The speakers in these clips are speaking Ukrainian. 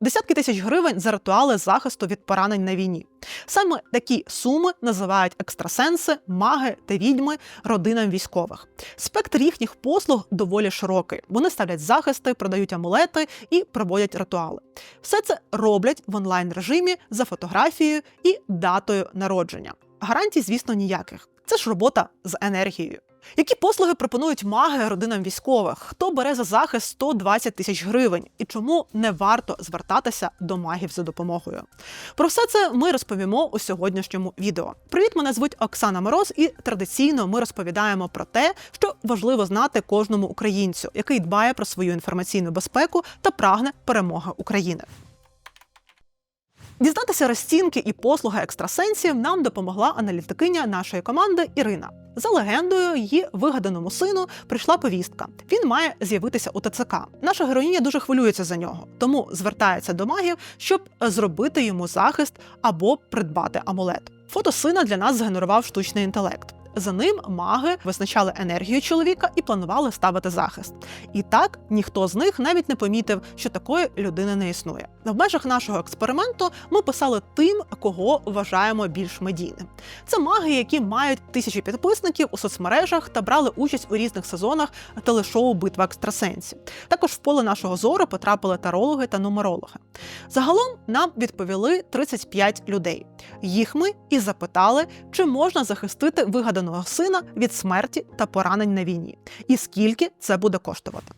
Десятки тисяч гривень за ритуали захисту від поранень на війні. Саме такі суми називають екстрасенси, маги та відьми родинам військових. Спектр їхніх послуг доволі широкий. Вони ставлять захисти, продають амулети і проводять ритуали. Все це роблять в онлайн режимі за фотографією і датою народження. Гарантій, звісно, ніяких. Це ж робота з енергією. Які послуги пропонують маги родинам військових? Хто бере за захист 120 тисяч гривень? І чому не варто звертатися до магів за допомогою? Про все це ми розповімо у сьогоднішньому відео. Привіт, мене звуть Оксана Мороз, і традиційно ми розповідаємо про те, що важливо знати кожному українцю, який дбає про свою інформаційну безпеку та прагне перемоги України. Дізнатися розцінки і послуги екстрасенсів нам допомогла аналітикиня нашої команди Ірина. За легендою, її вигаданому сину прийшла повістка. Він має з'явитися у ТЦК. Наша героїня дуже хвилюється за нього, тому звертається до магів, щоб зробити йому захист або придбати амулет. Фото сина для нас згенерував штучний інтелект. За ним маги визначали енергію чоловіка і планували ставити захист. І так ніхто з них навіть не помітив, що такої людини не існує. В межах нашого експерименту ми писали тим, кого вважаємо більш медійним. Це маги, які мають тисячі підписників у соцмережах та брали участь у різних сезонах телешоу Битва екстрасенсів. Також в поле нашого зору потрапили тарологи та нумерологи. Загалом нам відповіли 35 людей. Їх ми і запитали, чи можна захистити вигаданого сина від смерті та поранень на війні, і скільки це буде коштувати.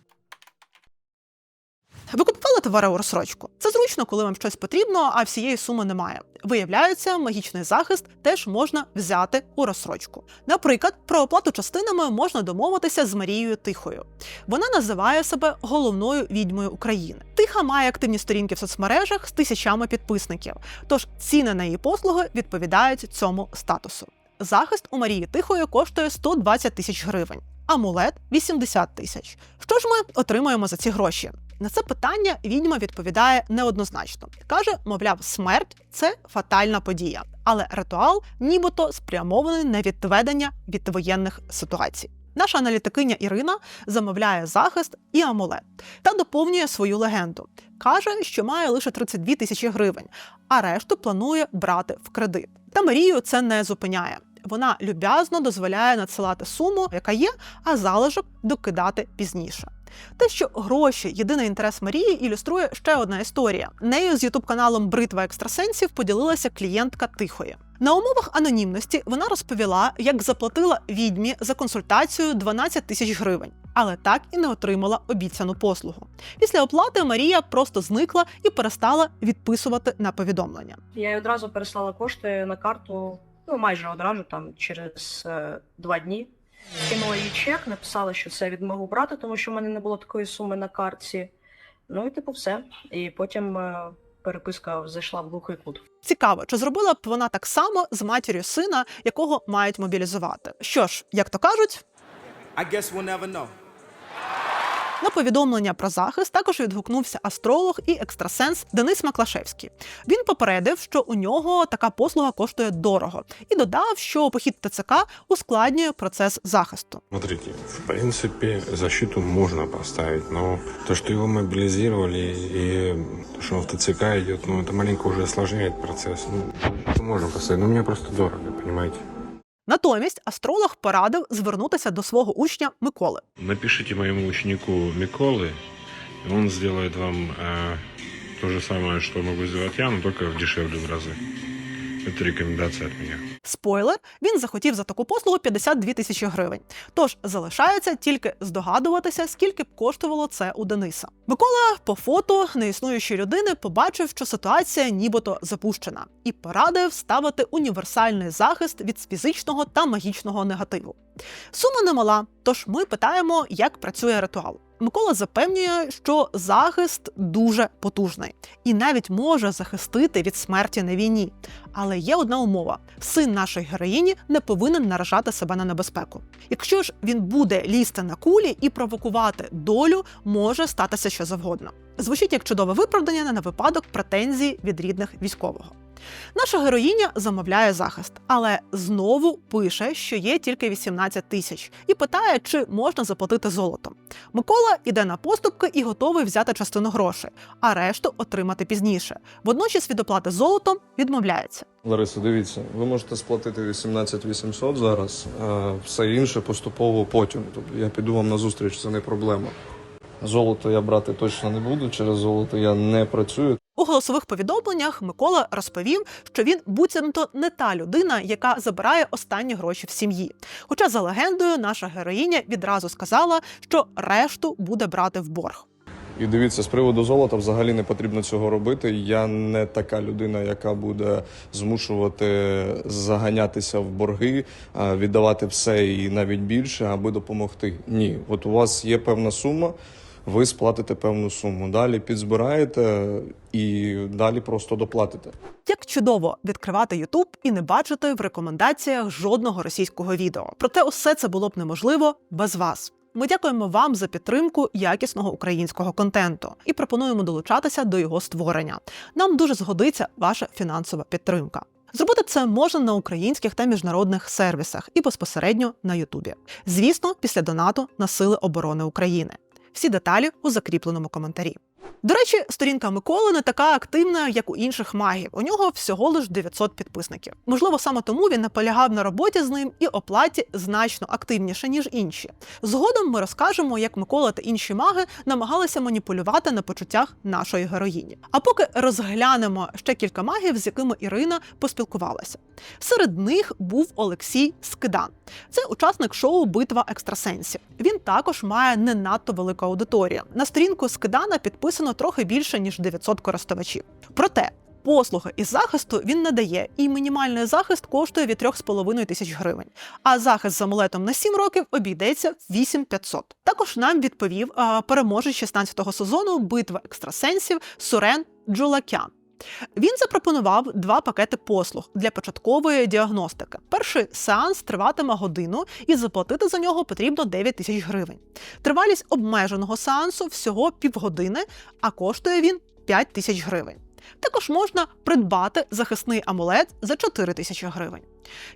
Ви купували товари у розсрочку? Це зручно, коли вам щось потрібно, а всієї суми немає. Виявляється, магічний захист теж можна взяти у розсрочку. Наприклад, про оплату частинами можна домовитися з Марією Тихою. Вона називає себе головною відьмою України. Тиха має активні сторінки в соцмережах з тисячами підписників, тож ціни на її послуги відповідають цьому статусу. Захист у Марії Тихої коштує 120 тисяч гривень, амулет 80 тисяч. Що ж ми отримуємо за ці гроші? На це питання відьма відповідає неоднозначно. Каже, мовляв, смерть це фатальна подія, але ритуал нібито спрямований на відведення від воєнних ситуацій. Наша аналітикиня Ірина замовляє захист і амулет та доповнює свою легенду. Каже, що має лише 32 тисячі гривень, а решту планує брати в кредит. Та Марію це не зупиняє. Вона люб'язно дозволяє надсилати суму, яка є, а залишок докидати пізніше. Те, що гроші єдиний інтерес Марії, ілюструє ще одна історія. Нею з ютуб каналом Бритва екстрасенсів поділилася клієнтка Тихої. На умовах анонімності вона розповіла, як заплатила відьмі за консультацію 12 тисяч гривень, але так і не отримала обіцяну послугу. Після оплати Марія просто зникла і перестала відписувати на повідомлення. Я їй одразу переслала кошти на карту, ну майже одразу, там через е, два дні. Кинула їй чек, написала, що це відмогу брати, тому що в мене не було такої суми на картці. Ну і типу все. І потім е, переписка зайшла в глухий кут. Цікаво, чи зробила б вона так само з матір'ю сина, якого мають мобілізувати. Що ж, як то кажуть, I guess we'll never know. На повідомлення про захист також відгукнувся астролог і екстрасенс Денис Маклашевський. Він попередив, що у нього така послуга коштує дорого, і додав, що похід ТЦК ускладнює процес захисту. Смотрите, в принципе, защиту можно поставить, но то, что его мобилизировали и то, он в ТЦК идет, ну, это маленько уже осложняет процесс. Ну, это можно поставить, но мне просто дорого, понимаете? Натомість астролог порадив звернутися до свого учня Миколи. Напишите моему ученику Миколы, и он сделает вам э, то же самое, что могу сделать я, но только в дешевле в разы. Это рекомендация от меня. Спойлер, він захотів за таку послугу 52 тисячі гривень. Тож залишається тільки здогадуватися, скільки б коштувало це у Дениса. Микола по фото неіснуючої людини побачив, що ситуація нібито запущена, і порадив ставити універсальний захист від фізичного та магічного негативу. Сума немала, тож ми питаємо, як працює ритуал. Микола запевнює, що захист дуже потужний і навіть може захистити від смерті на війні. Але є одна умова: син нашої героїні не повинен наражати себе на небезпеку. Якщо ж він буде лізти на кулі і провокувати долю, може статися що завгодно. Звучить як чудове виправдання на випадок претензій від рідних військового. Наша героїня замовляє захист, але знову пише, що є тільки 18 тисяч, і питає, чи можна заплатити золотом. Микола іде на поступки і готовий взяти частину грошей, а решту отримати пізніше. Водночас від оплати золотом відмовляється. Лариса, дивіться, ви можете сплатити 18 800 зараз, а все інше поступово потім. Тобто я піду вам на зустріч, це не проблема. Золото я брати точно не буду, через золото я не працюю. У голосових повідомленнях Микола розповів, що він буцімто не та людина, яка забирає останні гроші в сім'ї. Хоча за легендою наша героїня відразу сказала, що решту буде брати в борг. І дивіться, з приводу золота взагалі не потрібно цього робити. Я не така людина, яка буде змушувати заганятися в борги, віддавати все і навіть більше, аби допомогти. Ні, от у вас є певна сума, ви сплатите певну суму. Далі підзбираєте і далі просто доплатите. Як чудово відкривати Ютуб і не бачити в рекомендаціях жодного російського відео. Проте усе це було б неможливо без вас. Ми дякуємо вам за підтримку якісного українського контенту і пропонуємо долучатися до його створення. Нам дуже згодиться ваша фінансова підтримка. Зробити це можна на українських та міжнародних сервісах і безпосередньо на Ютубі. Звісно, після донату на Сили оборони України. Всі деталі у закріпленому коментарі. До речі, сторінка Миколи не така активна, як у інших магів. У нього всього лиш 900 підписників. Можливо, саме тому він наполягав на роботі з ним і оплаті значно активніше, ніж інші. Згодом ми розкажемо, як Микола та інші маги намагалися маніпулювати на почуттях нашої героїні. А поки розглянемо ще кілька магів, з якими Ірина поспілкувалася. Серед них був Олексій Скидан. Це учасник шоу Битва екстрасенсів. Він також має не надто велику аудиторію. На сторінку Скидана підписано трохи більше ніж 900 користувачів. Проте. Послуги із захисту він надає, і мінімальний захист коштує від 3,5 тисяч гривень. А захист з амулетом на 7 років обійдеться в 8500. Також нам відповів переможець 16-го сезону битва екстрасенсів Сурен Джулакян. Він запропонував два пакети послуг для початкової діагностики. Перший сеанс триватиме годину, і заплатити за нього потрібно 9 тисяч гривень. Тривалість обмеженого сеансу всього півгодини, а коштує він 5 тисяч гривень. Також можна придбати захисний амулет за 4 тисячі гривень.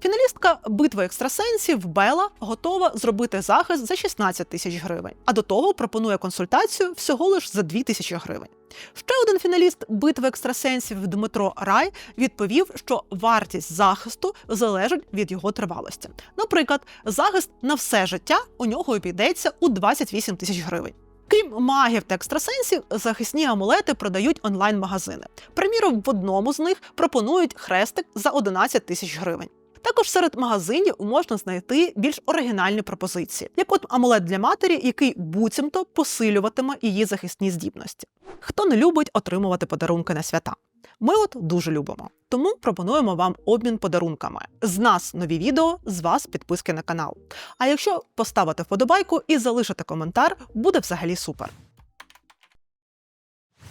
Фіналістка битви екстрасенсів Бела готова зробити захист за 16 тисяч гривень, а до того пропонує консультацію всього лиш за 2 тисячі гривень. Ще один фіналіст битви екстрасенсів Дмитро Рай відповів, що вартість захисту залежить від його тривалості. Наприклад, захист на все життя у нього обійдеться у 28 тисяч гривень. Крім магів та екстрасенсів, захисні амулети продають онлайн-магазини. Приміром, в одному з них пропонують хрестик за 11 тисяч гривень. Також серед магазинів можна знайти більш оригінальні пропозиції, як от амулет для матері, який буцімто посилюватиме її захисні здібності. Хто не любить отримувати подарунки на свята? Ми от дуже любимо. Тому пропонуємо вам обмін подарунками. З нас нові відео, з вас підписки на канал. А якщо поставити вподобайку і залишити коментар, буде взагалі супер.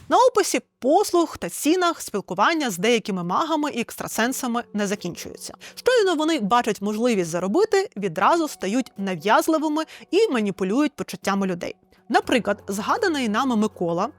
На описі послуг та цінах спілкування з деякими магами і екстрасенсами не закінчується. Щойно вони бачать можливість заробити, відразу стають нав'язливими і маніпулюють почуттями людей. Наприклад, згаданий нами Микола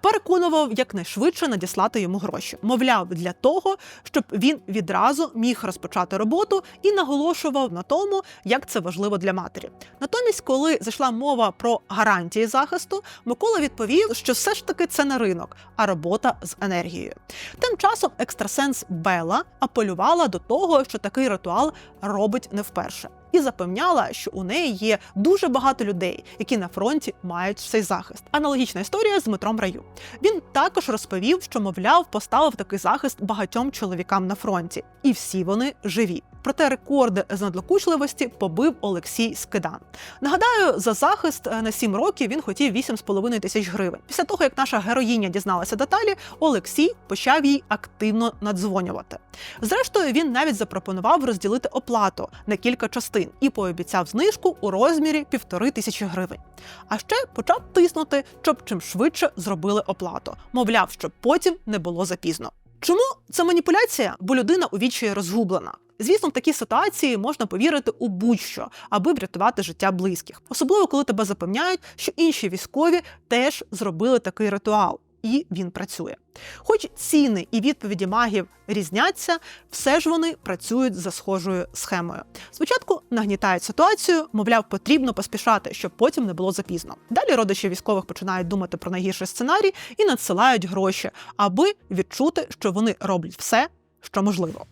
переконував якнайшвидше надіслати йому гроші. Мовляв, для того, щоб він відразу міг розпочати роботу і наголошував на тому, як це важливо для матері. Натомість, коли зайшла мова про гарантії захисту, Микола відповів, що все ж таки це не ринок, а робота з енергією. Тим часом екстрасенс Бела апелювала до того, що такий ритуал робить не вперше. І запевняла, що у неї є дуже багато людей, які на фронті мають цей захист. Аналогічна історія з Дмитром Раю. Він також розповів, що, мовляв, поставив такий захист багатьом чоловікам на фронті, і всі вони живі. Проте рекорди з надлокучливості побив Олексій Скидан. Нагадаю, за захист е, на 7 років він хотів 8,5 тисяч гривень. Після того, як наша героїня дізналася деталі, Олексій почав їй активно надзвонювати. Зрештою, він навіть запропонував розділити оплату на кілька частин і пообіцяв знижку у розмірі півтори тисячі гривень. А ще почав тиснути, щоб чим швидше зробили оплату. Мовляв, щоб потім не було запізно. Чому це маніпуляція? Бо людина у вічі розгублена. Звісно, в такій ситуації можна повірити у будь-що, аби врятувати життя близьких, особливо коли тебе запевняють, що інші військові теж зробили такий ритуал. І він працює. Хоч ціни і відповіді магів різняться, все ж вони працюють за схожою схемою. Спочатку нагнітають ситуацію, мовляв, потрібно поспішати, щоб потім не було запізно. Далі родичі військових починають думати про найгірший сценарій і надсилають гроші, аби відчути, що вони роблять все, що можливо.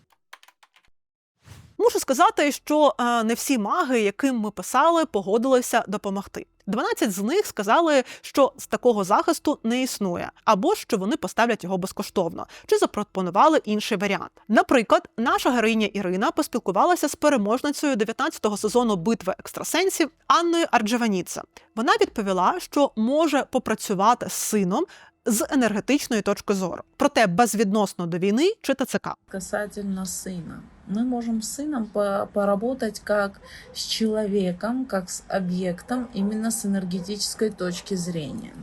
Мушу сказати, що е, не всі маги, яким ми писали, погодилися допомогти. 12 з них сказали, що з такого захисту не існує, або що вони поставлять його безкоштовно, чи запропонували інший варіант. Наприклад, наша героїня Ірина поспілкувалася з переможницею 19-го сезону битви екстрасенсів Анною Арджеваніце. Вона відповіла, що може попрацювати з сином з енергетичної точки зору, проте безвідносно до війни чи ТЦК. касательно сына Мы можем с сыном по- поработать как с человеком, как с объектом именно с энергетической точки зрения.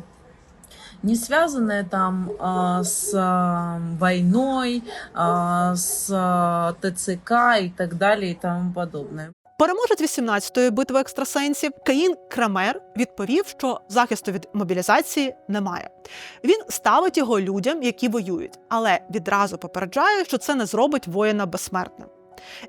Не связанное там а, с а, войной, а, с а, ТЦК и так далее и тому подобное. Переможець 18-ї битви екстрасенсів Каїн Крамер відповів, що захисту від мобілізації немає. Він ставить його людям, які воюють, але відразу попереджає, що це не зробить воїна безсмертним.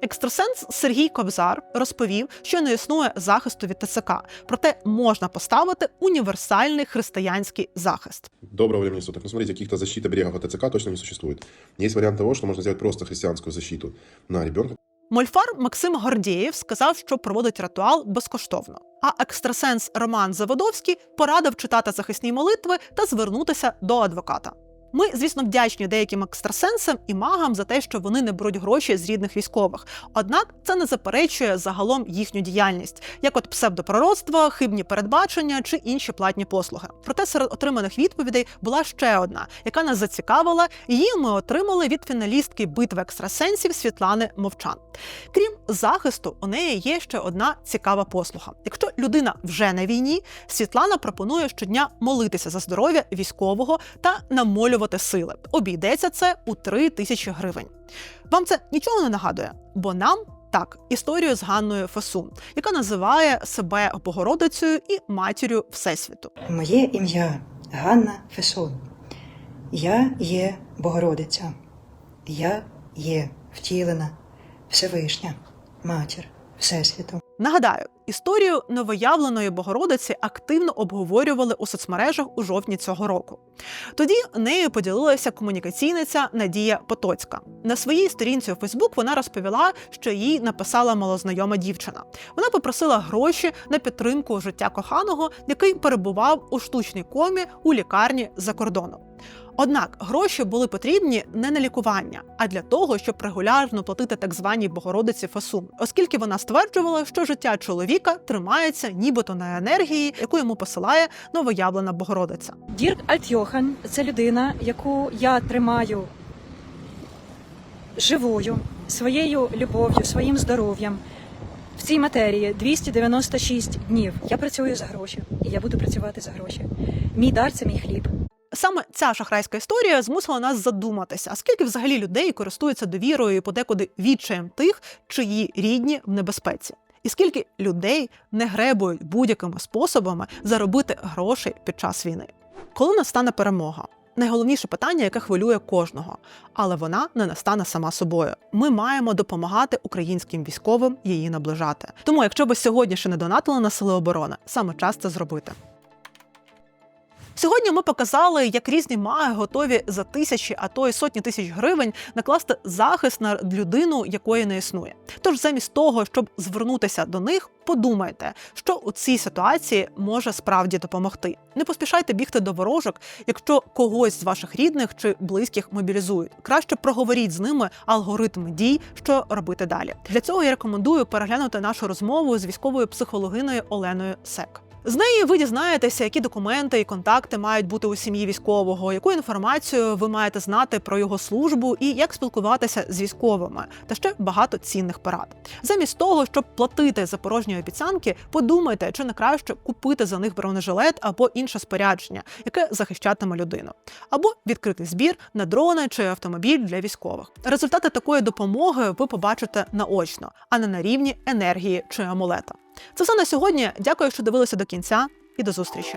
Екстрасенс Сергій Кобзар розповів, що не існує захисту від ТЦК, проте можна поставити універсальний християнський захист. Доброго времени суток. Ну, смотрите, каких-то защит оберегов от ТЦК точно не существует. Есть вариант того, что можно сделать просто христианскую защиту на ребенка, Мольфар Максим Гордєєв сказав, що проводить ритуал безкоштовно. А екстрасенс Роман Заводовський порадив читати захисні молитви та звернутися до адвоката. Ми, звісно, вдячні деяким екстрасенсам і магам за те, що вони не беруть гроші з рідних військових. Однак це не заперечує загалом їхню діяльність, як от псевдопророцтво, хибні передбачення чи інші платні послуги. Проте серед отриманих відповідей була ще одна, яка нас зацікавила. Її ми отримали від фіналістки битви екстрасенсів Світлани Мовчан. Крім захисту, у неї є ще одна цікава послуга. Якщо людина вже на війні, Світлана пропонує щодня молитися за здоров'я військового та намолювати сили. Обійдеться це у 3 тисячі гривень. Вам це нічого не нагадує, бо нам. Так, історію з Ганною Фесун, яка називає себе Богородицею і матір'ю Всесвіту. Моє ім'я Ганна Фесун. Я є Богородиця. Я є втілена Всевишня, матір Всесвіту. Нагадаю, історію новоявленої Богородиці активно обговорювали у соцмережах у жовтні цього року. Тоді нею поділилася комунікаційниця Надія Потоцька. На своїй сторінці у Фейсбук вона розповіла, що їй написала малознайома дівчина. Вона попросила гроші на підтримку життя коханого, який перебував у штучній комі у лікарні за кордоном. Однак гроші були потрібні не на лікування, а для того, щоб регулярно платити так званій Богородиці Фасун, оскільки вона стверджувала, що життя чоловіка тримається нібито на енергії, яку йому посилає новоявлена Богородиця. Дірк Альтьохан це людина, яку я тримаю живою, своєю любов'ю, своїм здоров'ям. В цій матерії 296 днів. Я працюю за гроші, і я буду працювати за гроші. Мій дар це мій хліб. Саме ця шахрайська історія змусила нас задуматися, а скільки взагалі людей користуються довірою і подекуди відчаєм тих, чиї рідні в небезпеці. І скільки людей не гребують будь-якими способами заробити гроші під час війни? Коли настане перемога? Найголовніше питання, яке хвилює кожного, але вона не настане сама собою. Ми маємо допомагати українським військовим її наближати. Тому, якщо ви сьогодні ще не донатили на сили оборони, саме час це зробити. Сьогодні ми показали, як різні маги готові за тисячі, а то й сотні тисяч гривень накласти захист на людину, якої не існує. Тож, замість того, щоб звернутися до них, подумайте, що у цій ситуації може справді допомогти. Не поспішайте бігти до ворожок, якщо когось з ваших рідних чи близьких мобілізують. Краще проговоріть з ними алгоритми дій, що робити далі. Для цього я рекомендую переглянути нашу розмову з військовою психологиною Оленою Сек. З неї ви дізнаєтеся, які документи і контакти мають бути у сім'ї військового, яку інформацію ви маєте знати про його службу і як спілкуватися з військовими, та ще багато цінних порад. Замість того, щоб платити за порожні обіцянки, подумайте, чи не краще купити за них бронежилет або інше спорядження, яке захищатиме людину, або відкрити збір на дрони чи автомобіль для військових. Результати такої допомоги ви побачите наочно, а не на рівні енергії чи амулета. Це все на сьогодні. Дякую, що дивилися до кінця, і до зустрічі.